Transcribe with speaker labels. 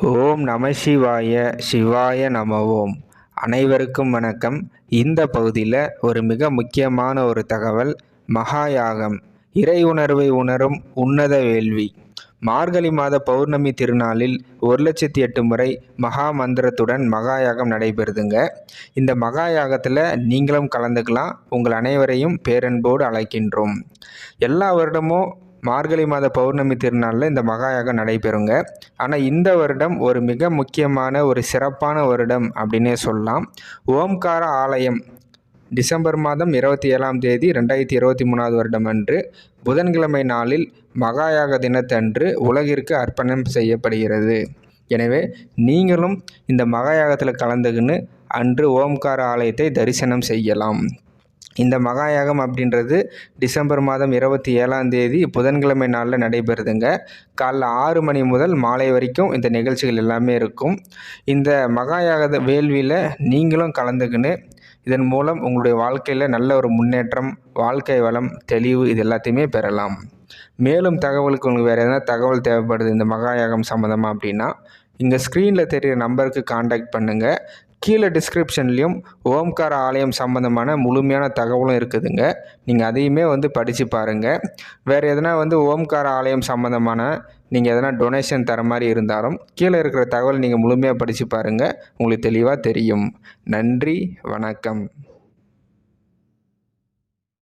Speaker 1: ஓம் நம சிவாய சிவாய நம ஓம் அனைவருக்கும் வணக்கம். இந்த பகுதியில் ஒரு மிக முக்கியமான ஒரு தகவல் மகாயாகம். இறை உணர்வை உணரும் உன்னத வேள்வி. மார்கழி மாத பௌர்ணமி திருநாளில் ஒரு லட்சத்தி எட்டு முறை மகா மந்திரத்துடன் மகாயாகம் நடைபெறுதுங்க. இந்த மகாயாகத்தில் நீங்களும் கலந்துக்கலாம். உங்கள் அனைவரையும் பேரன்போடு அழைக்கின்றோம். எல்லா வருடமும் மார்கழி மாத பௌர்ணமி திருநாளில் இந்த மகாயாகம் நடைபெறுங்க. ஆனால் இந்த வருடம் ஒரு மிக முக்கியமான ஒரு சிறப்பான வருடம் அப்படின்னே சொல்லலாம். ஓம்கார ஆலயம் டிசம்பர் மாதம் இருபத்தி ஏழாம் தேதி ரெண்டாயிரத்தி இருபத்தி மூணாவது வருடம் அன்று புதன்கிழமை நாளில் மகாயாக தினத்தன்று உலகிற்கு அர்ப்பணம் செய்யப்படுகிறது. எனவே நீங்களும் இந்த மகாயாகத்தில் கலந்துக்கின்னு அன்று ஓம்கார ஆலயத்தை தரிசனம் செய்யலாம். இந்த மகாயாகம் அப்படின்றது டிசம்பர் மாதம் இருபத்தி ஏழாம் தேதி புதன்கிழமை நாளில் நடைபெறுதுங்க. காலைல ஆறு மணி முதல் மாலை வரைக்கும் இந்த நிகழ்ச்சிகள் எல்லாமே இருக்கும். இந்த மகாயாக வேள்வியில் நீங்களும் கலந்துக்கின்னு இதன் மூலம் உங்களுடைய வாழ்க்கையில் நல்ல ஒரு முன்னேற்றம் வாழ்க்கை வளம் தெளிவு இது எல்லாத்தையுமே பெறலாம். மேலும் தகவலுக்கு உங்களுக்கு வேறு எதனா தகவல் தேவைப்படுது இந்த மகாயாகம் சம்மந்தமாக அப்படின்னா இங்கே ஸ்க்ரீனில் தெரிகிற நம்பருக்கு காண்டாக்ட் பண்ணுங்கள் கீழே டிஸ்கிரிப்ஷன்லேயும் ஓம்கார ஆலயம் சம்மந்தமான முழுமையான தகவலும் இருக்குதுங்க. நீங்கள் அதையுமே வந்து படித்து பாருங்கள் வேறு எதனா வந்து ஓம்கார ஆலயம் சம்மந்தமான நீங்கள் எதனா டொனேஷன் தர மாதிரி இருந்தாலும் கீழே இருக்கிற தகவல் நீங்கள் முழுமையாக படித்து பாருங்கள் உங்களுக்கு தெளிவாக தெரியும். நன்றி வணக்கம்.